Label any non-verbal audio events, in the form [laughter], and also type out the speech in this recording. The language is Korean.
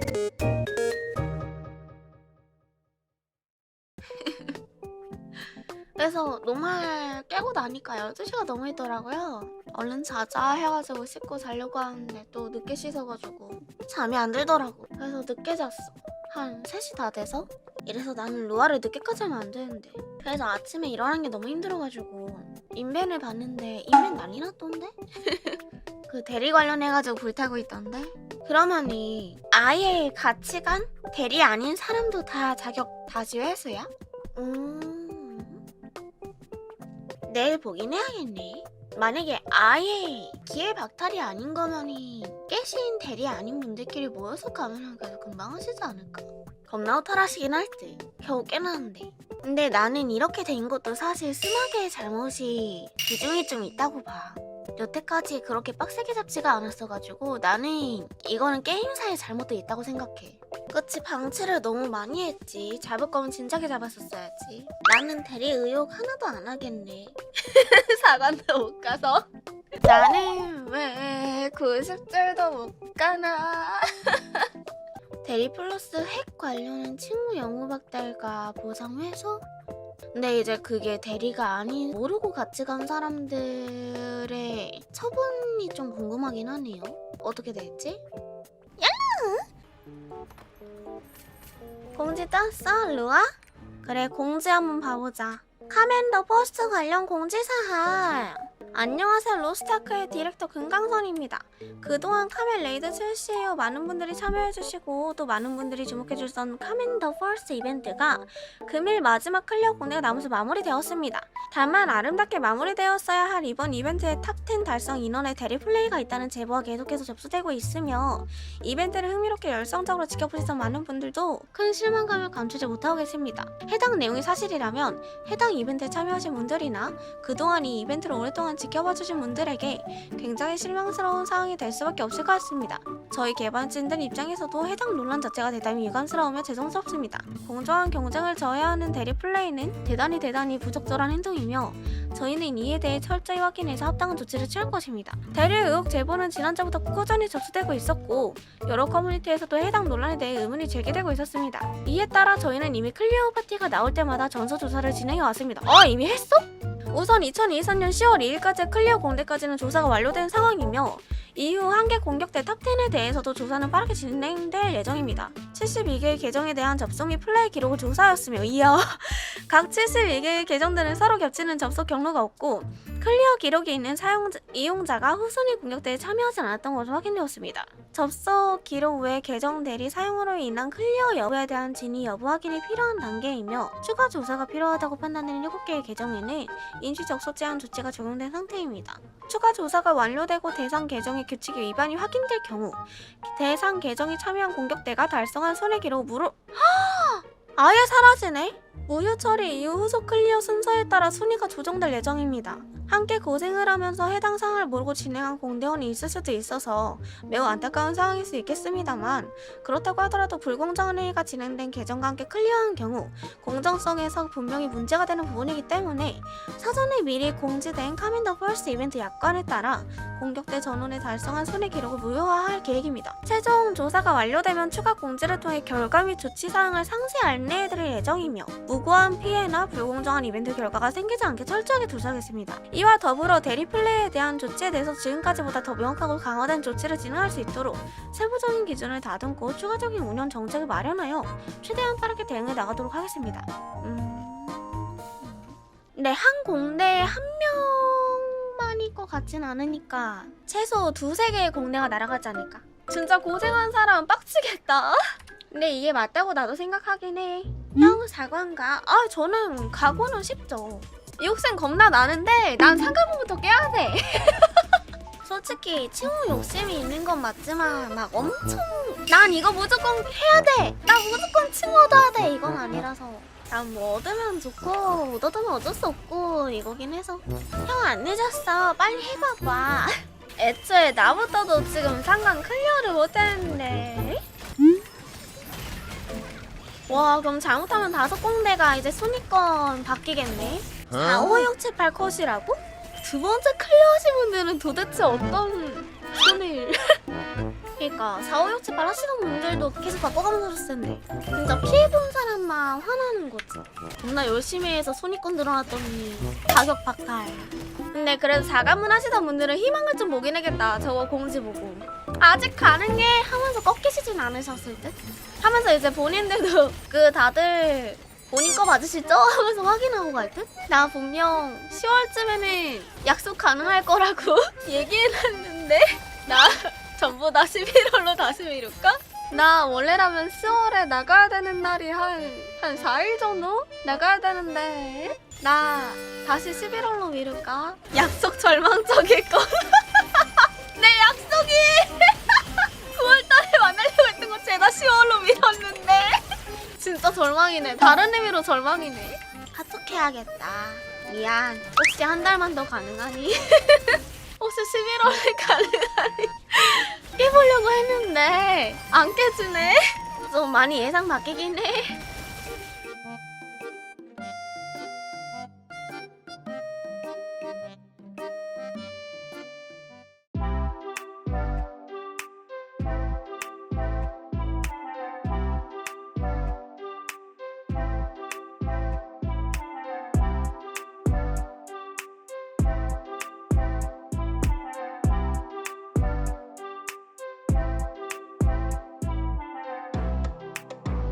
[laughs] 그래서 노말 깨고 나니까 12시가 넘어있더라고요. 얼른 자자 해가지고 씻고 자려고 하는데 또 늦게 씻어가지고 잠이 안 들더라고. 그래서 늦게 잤어. 한 3시 다 돼서? 이래서 나는 루아를 늦게까지 하면 안 되는데. 그래서 아침에 일어나는 게 너무 힘들어가지고 인벤을 봤는데 인벤 난리 났던데? [laughs] 그 대리 관련해가지고 불타고 있던데? 그러면이 아예 가치관? 대리 아닌 사람도 다 자격 다지 회수야? 음... 내일 보긴 해야겠네. 만약에 아예 기회 박탈이 아닌 거면이 깨신 대리 아닌 분들끼리 모여서 가면 그래도 금방 하시지 않을까? 겁나 호탈하시긴 할 듯. 겨우 깨놨는데. 근데 나는 이렇게 된 것도 사실 스마게의 잘못이 비중이 좀 있다고 봐. 여태까지 그렇게 빡세게 잡지가 않았어가지고 나는 이거는 게임사의 잘못도 있다고 생각해. 그치 방치를 너무 많이 했지. 잡을 거면 진작에 잡았었어야지. 나는 대리 의혹 하나도 안 하겠네. [laughs] 사관도 못 가서. 나는 왜 90줄도 못 가나. [laughs] 대리 플러스 핵 관련한 친구 영우 박달과 보상 회수? 근데 이제 그게 대리가 아닌 모르고 같이 간 사람들의 처분이 좀 궁금하긴 하네요. 어떻게 될지? 야! 공지 떴어, 루아? 그래, 공지 한번 봐보자. 카멘더 포스트 관련 공지사항. 안녕하세요, 로스타크의 디렉터 금강선입니다. 그동안 카멘 레이드 출시 후 많은 분들이 참여해주시고 또 많은 분들이 주목해주셨던 카멘 더 퍼스트 이벤트가 금일 마지막 클리어 공대가 남아서 마무리되었습니다. 다만 아름답게 마무리되었어야 할 이번 이벤트의 탑10 달성 인원의 대리 플레이가 있다는 제보가 계속해서 접수되고 있으며 이벤트를 흥미롭게 열성적으로 지켜보시던 많은 분들도 큰 실망감을 감추지 못하고 계십니다. 해당 내용이 사실이라면 해당 이벤트에 참여하신 분들이나 그동안 이 이벤트를 오랫동안 지켜봐 주신 분들에게 굉장히 실망스러운 상황이 될 수밖에 없을 것 같습니다. 저희 개발진들 입장에서도 해당 논란 자체가 대단히 유감스러우며 죄송스럽습니다. 공정한 경쟁을 저해야 하는 대리 플레이는 대단히 대단히 부적절한 행동이며 저희는 이에 대해 철저히 확인해서 합당한 조치를 취할 것입니다. 대리 의혹 제보는 지난주부터 꾸준히 접수되고 있었고 여러 커뮤니티에서도 해당 논란에 대해 의문이 제기되고 있었습니다. 이에 따라 저희는 이미 클리어 파티가 나올 때마다 전수 조사를 진행해 왔습니다. 어 이미 했어? 우선 2023년 10월 2일까지 클리어 공대까지는 조사가 완료된 상황이며 이후 한 개 공격대 탑10에 대해서도 조사는 빠르게 진행될 예정입니다. 72개의 계정에 대한 접속 및 플레이 기록을 조사하였으며 이어 [laughs] 각 72개의 계정들은 서로 겹치는 접속 경로가 없고 클리어 기록이 있는 사용자, 이용자가 후순위 공격대에 참여하지 않았던 것으로 확인되었습니다. 접속 기록 외 계정 대리 사용으로 인한 클리어 여부에 대한 진위 여부 확인이 필요한 단계이며 추가 조사가 필요하다고 판단되는 7개의 계정에는 접속 제한 조치가 적용된 상태입니다. 추가 조사가 완료되고 대상 계정의 규칙의 위반이 확인될 경우 대상 계정이 참여한 공격대가 달성한 손해 기록 무로 아예 사라지네? 무효 처리 이후 후속 클리어 순서에 따라 순위가 조정될 예정입니다. 함께 고생을 하면서 해당 사항을 모르고 진행한 공대원이 있을 수도 있어서 매우 안타까운 상황일 수 있겠습니다만 그렇다고 하더라도 불공정한 회의가 진행된 계정과 함께 클리어한 경우 공정성에서 분명히 문제가 되는 부분이기 때문에 사전에 미리 공지된 카멘더 펄스 이벤트 약관에 따라 공격대 전원에 달성한 손해 기록을 무효화할 계획입니다. 최종 조사가 완료되면 추가 공지를 통해 결과 및 조치 사항을 상세히 안내해드릴 예정이며 무고한 피해나 불공정한 이벤트 결과가 생기지 않게 철저하게 조사하겠습니다. 이와 더불어 대리 플레이에 대한 조치에 대해서 지금까지보다 더 명확하고 강화된 조치를 진행할 수 있도록 세부적인 기준을 다듬고 추가적인 운영 정책을 마련하여 최대한 빠르게 대응해 나가도록 하겠습니다. 음... 네, 한 공대에 한 명만일 것 같진 않으니까 최소 두세 개의 공대가 날아가지 않을까. 진짜 고생한 사람 빡치겠다. [laughs] 근데 이게 맞다고 나도 생각하긴 해. 형 사관가? 아 저는 각오는 쉽죠. 욕심 겁나 나는데 난 상가부부터 깨야 돼. [laughs] 솔직히 친구 욕심이 있는 건 맞지만 막 엄청 난 이거 무조건 해야 돼. 나 무조건 친구 얻어야 돼. 이건 아니라서. 난 뭐 얻으면 좋고 못 얻으면 어쩔 수 없고 이거긴 해서 형 안 늦었어 빨리 해봐봐 [laughs] 애초에 나부터도 지금 상관 클리어를 못했는데 와 그럼 잘못하면 다섯 공대가 이제 순위권 바뀌겠네 4, 5, 6, 7, 8 컷이라고? 두 번째 클리어 하신 분들은 도대체 어떤 손을 그니까 4, 5, 6, 7, 8 하시던 분들도 계속 바꿔가면서 하셨을 텐데. 진짜 피해본 사람만 화나는 거지. 겁나 열심히 해서 손익권 들어놨더니 가격 박탈. 근데 그래도 자가문 하시던 분들은 희망을 좀 보긴 하겠다. 저거 공지 보고. 아직 가능해 하면서 꺾이시진 않으셨을 듯? 하면서 이제 본인들도 [laughs] 그 다들 본인 거 맞으시죠? [laughs] 하면서 확인하고 갈 듯? 나 분명 10월쯤에는 약속 가능할 거라고 [laughs] 얘기해놨는데 나 전부 다 11월로 다시 미룰까? 나 원래라면 10월에 나가야 되는 날이 한, 한 4일 정도? 나가야 되는데 나 다시 11월로 미룰까? 약속 절망적일 거. [laughs] 내 약속이 절망이네. 다른 의미로 절망이네. 카톡해야겠다. 미안. 혹시 한 달만 더 가능하니? [laughs] 혹시 11월에 [laughs] 가능하니? 해보려고 했는데 안 깨지네. 좀 많이 예상 바뀌긴 해.